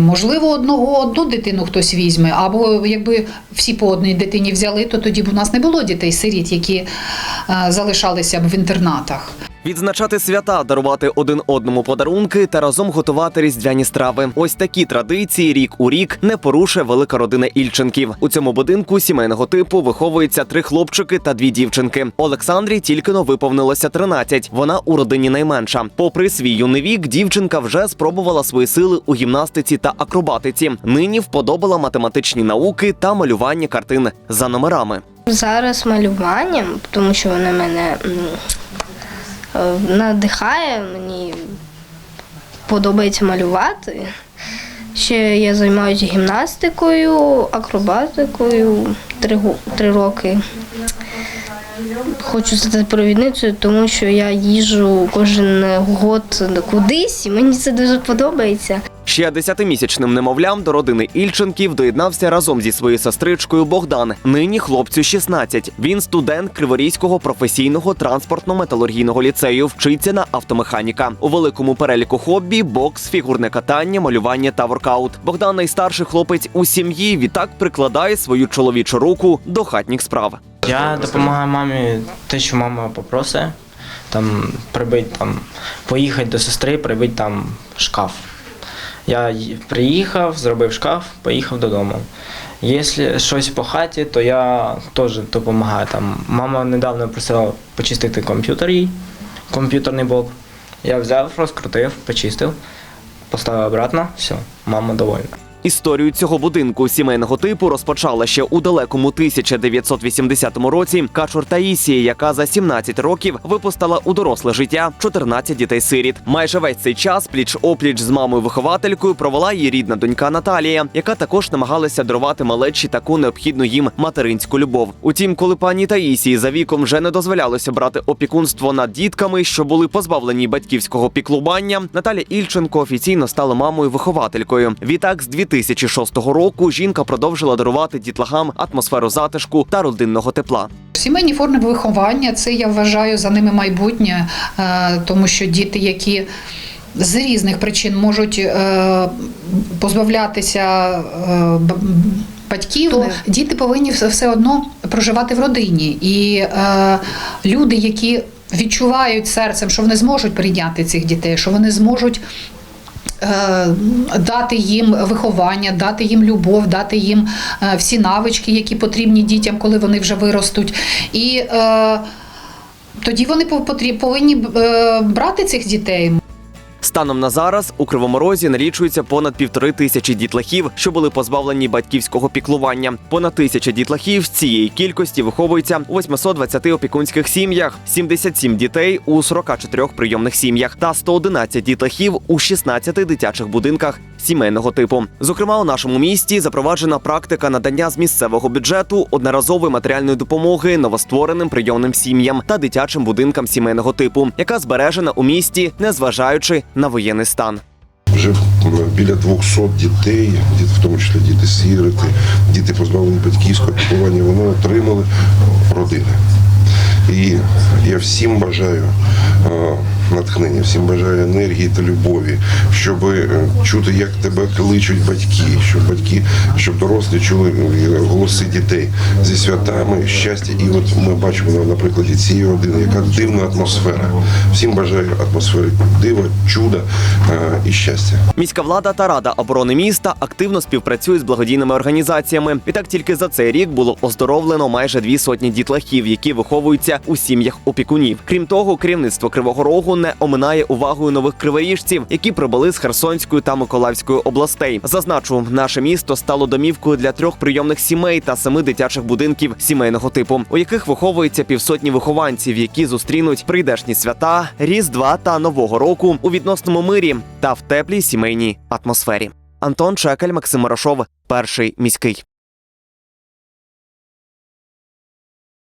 Можливо, одного одну дитину хтось візьме, або якби всі по одній дитині взяли, то тоді б у нас не було дітей-сиріт, які е, залишалися б в інтернатах. Відзначати свята, дарувати один одному подарунки та разом готувати різдвяні страви. Ось такі традиції рік у рік не порушує велика родина Ільченків. У цьому будинку сімейного типу виховуються три хлопчики та дві дівчинки. Олександрі тільки но виповнилося 13. Вона у родині найменша. Попри свій юний вік, дівчинка вже спробувала свої сили у гімнастиці та акробатиці. Нині вподобала математичні науки та малювання картин за номерами. Зараз малюванням, тому що воно мене надихає, мені подобається малювати. Ще я займаюся гімнастикою, акробатикою три, три роки. Хочу стати провідницею, тому що я їжджу кожен год кудись, і мені це дуже подобається. Ще десятимісячним немовлям до родини Ільченків доєднався разом зі своєю сестричкою Богдан. Нині хлопцю 16. Він студент Криворізького професійного транспортно-металургійного ліцею. Вчиться на автомеханіка. У великому переліку хобі бокс, фігурне катання, малювання та воркаут. Богдан найстарший хлопець у сім'ї. Відтак прикладає свою чоловічу руку до хатніх справ. Я допомагаю мамі те, що мама попросить. Там прибить там, поїхати до сестри, прибити там шкаф. Я приїхав, зробив шкаф, поїхав додому. Якщо щось по хаті, то я теж допомагаю. Там, мама недавно просила почистити комп'ютер їй, комп'ютерний блок. Я взяв, розкрутив, почистив, поставив обратно, все, мама довольна. Історію цього будинку сімейного типу розпочала ще у далекому 1980 році Качур Таїсія, яка за 17 років випустила у доросле життя 14 дітей-сиріт. Майже весь цей час пліч опліч з мамою-вихователькою провела її рідна донька Наталія, яка також намагалася дарувати малечі таку необхідну їм материнську любов. Утім, коли пані Таїсії за віком вже не дозволялося брати опікунство над дітками, що були позбавлені батьківського піклування, Наталя Ільченко офіційно стала мамою-вихователькою. Відтак, з 2006 року жінка продовжила дарувати дітлахам атмосферу затишку та родинного тепла. Сімейні форми виховання це я вважаю за ними майбутнє, е, тому що діти, які з різних причин можуть е, позбавлятися е, батьків, то діти повинні все, одно проживати в родині. І люди, які відчувають серцем, що вони зможуть прийняти цих дітей, що вони зможуть. Е, Дати їм виховання, дати їм любов, дати їм е, всі навички, які потрібні дітям, коли вони вже виростуть. І е, тоді вони повинні брати цих дітей. Станом на зараз у Кривому Розі налічується понад півтори тисячі дітлахів, що були позбавлені батьківського піклування. Понад тисяча дітлахів з цієї кількості виховуються у 820 опікунських сім'ях, 77 дітей у 44 прийомних сім'ях та 111 дітлахів у 16 дитячих будинках сімейного типу. Зокрема, у нашому місті запроваджена практика надання з місцевого бюджету одноразової матеріальної допомоги новоствореним прийомним сім'ям та дитячим будинкам сімейного типу, яка збережена у місті, незважаючи на воєнний стан. Вже біля 200 дітей, в тому числі діти сироти, діти позбавлені батьківського піклування, вони отримали родини. І я всім бажаю е, натхнення, всім бажаю енергії та любові, щоб е, чути, як тебе кличуть батьки, щоб батьки, щоб дорослі чули голоси дітей зі святами, щастя. І от ми бачимо на, прикладі цієї родини, яка дивна атмосфера. Всім бажаю атмосфери дива, чуда е, і щастя. Міська влада та рада оборони міста активно співпрацюють з благодійними організаціями. І так тільки за цей рік було оздоровлено майже дві сотні дітлахів, які виховуються у сім'ях опікунів. Крім того, керівництво Кривого Рогу не оминає увагою нових криворіжців, які прибули з Херсонської та Миколаївської областей. Зазначу, наше місто стало домівкою для трьох прийомних сімей та семи дитячих будинків сімейного типу, у яких виховується півсотні вихованців, які зустрінуть прийдешні свята, різдва та нового року у відносному мирі та в теплій сімейній атмосфері. Антон Чекаль, Максим Морошов, перший міський.